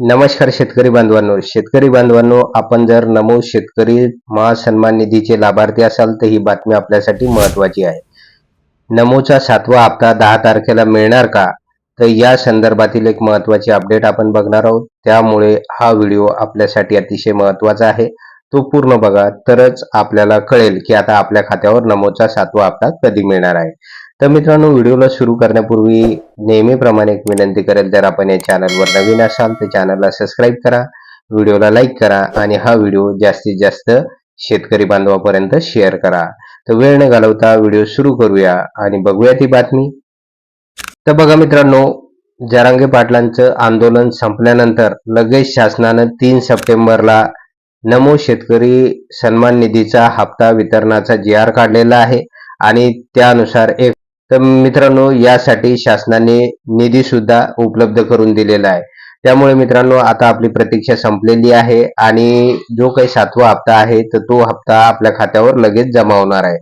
नमस्कार शेतकरी बांधवांनो. शेतकरी बांधवांनो आपण जर नमो शेतकरी महासन्मान निधीचे लाभार्थी असाल तर ही बातमी आपल्यासाठी महत्वाची आहे. नमोचा सातवा हप्ता दहा तारखेला मिळणार का? तर या संदर्भातील एक महत्वाची अपडेट आपण बघणार आहोत. त्यामुळे हा व्हिडिओ आपल्यासाठी अतिशय महत्त्वाचा आहे. तो पूर्ण बघा तरच आपल्याला कळेल की आता आपल्या खात्यावर नमोचा सातवा हप्ता कधी मिळणार आहे. तर मित्रांनो व्हिडिओला सुरू करण्यापूर्वी नेहमीप्रमाणे एक विनंती करेल जर आपण या चॅनलवर नवीन असाल तर चॅनलला सबस्क्राईब करा व्हिडिओला लाईक करा आणि हा व्हिडिओ जास्तीत जास्त शेतकरी बांधवापर्यंत शेअर करा. तर वेळ न घालवता व्हिडिओ सुरू करूया आणि बघूया ती बातमी. तर बघा मित्रांनो जरांगे पाटलांचं आंदोलन संपल्यानंतर लगेच शासनानं तीन सप्टेंबरला नमो शेतकरी सन्मान निधीचा हप्ता वितरणाचा जी आर काढलेला आहे आणि त्यानुसार एक तर मित्रांनो यासाठी शासनाने निधी सुद्धा उपलब्ध करून दिलेला आहे. त्यामुळे मित्रांनो आता आपली प्रतीक्षा संपलेली आहे आणि जो काही सातवा हप्ता आहे तर तो हप्ता आपल्या खात्यावर लगेच जमा होणार आहे.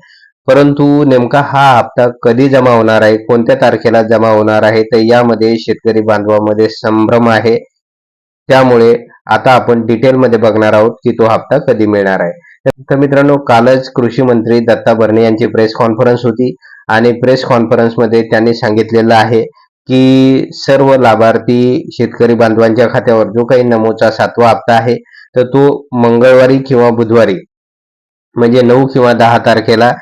परंतु नेमका हा हप्ता कधी जमा होणार आहे कोणत्या तारखेला जमा होणार आहे तर यामध्ये शेतकरी बांधवामध्ये संभ्रम आहे. त्यामुळे आता आपण डिटेलमध्ये बघणार आहोत की तो हप्ता कधी मिळणार आहे. तर मित्रांनो कालच कृषी मंत्री दत्ता भरणे यांची प्रेस कॉन्फरन्स होती. आणि प्रेस कॉन्फरन्समध्ये त्यांनी सांगितलेलं आहे की सर्व लाभार्थी शेतकरी बांधवांच्या खात्यावर जो काही नमोचा सातवा हप्ता आहे तर तो मंगळवारी किंवा बुधवारी म्हणजे नऊ किंवा दहा तारखेला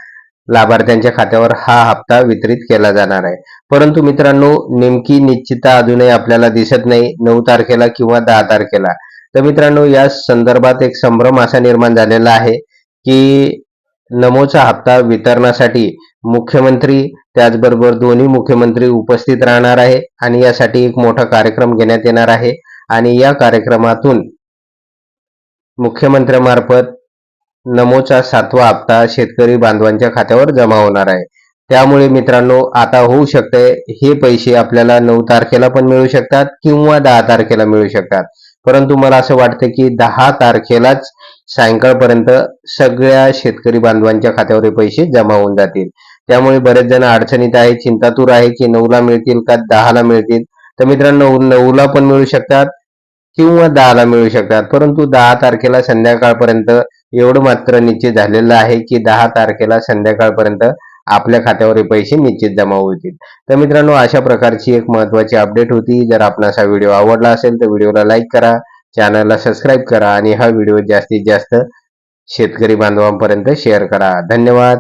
लाभार्थ्यांच्या खात्यावर हा हप्ता वितरित केला जाणार आहे. परंतु मित्रांनो नेमकी निश्चितता अजूनही आपल्याला दिसत नाही नऊ तारखेला किंवा दहा तारखेला. तर मित्रांनो या संदर्भात एक संभ्रम असा निर्माण झालेला आहे की नमोचा हप्ता वितरणासाठी मुख्यमंत्री त्याचबरोबर दोन्ही मुख्यमंत्री उपस्थित राहणार आहे आणि यासाठी एक मोठा कार्यक्रम घेण्यात येणार आहे. आणि या कार्यक्रमातून मुख्यमंत्र्यामार्फत नमोचा सातवा हप्ता शेतकरी बांधवांच्या खात्यावर जमा होणार आहे. त्यामुळे मित्रांनो आता होऊ शकते हे पैसे आपल्याला नऊ तारखेला पण मिळू शकतात किंवा दहा तारखेला मिळू शकतात. परंतु मला असं वाटतं की दहा तारखेलाच सायंकाळपर्यंत सगळ्या शेतकरी बांधवांच्या खात्यावर पैसे जमा होऊन जातील. त्यामुळे बरेच जण अडचणीत आहे चिंतातूर आहे की नऊला मिळतील का दहाला मिळतील? तर मित्रांनो नऊला पण मिळू शकतात किंवा दहाला मिळू शकतात. परंतु दहा तारखेला संध्याकाळपर्यंत एवढं मात्र निश्चित झालेलं आहे की दहा तारखेला संध्याकाळपर्यंत आपल्या खात्यावर हे पैसे निश्चित जमा होतील. तर मित्रांनो अशा प्रकारची एक महत्वाची अपडेट होती. जर आपणास हा व्हिडिओ आवडला असेल तर व्हिडिओला लाईक करा चॅनलला सबस्क्राईब करा आणि हा व्हिडिओ जास्तीत जास्त शेतकरी बांधवांपर्यंत शेअर करा. धन्यवाद.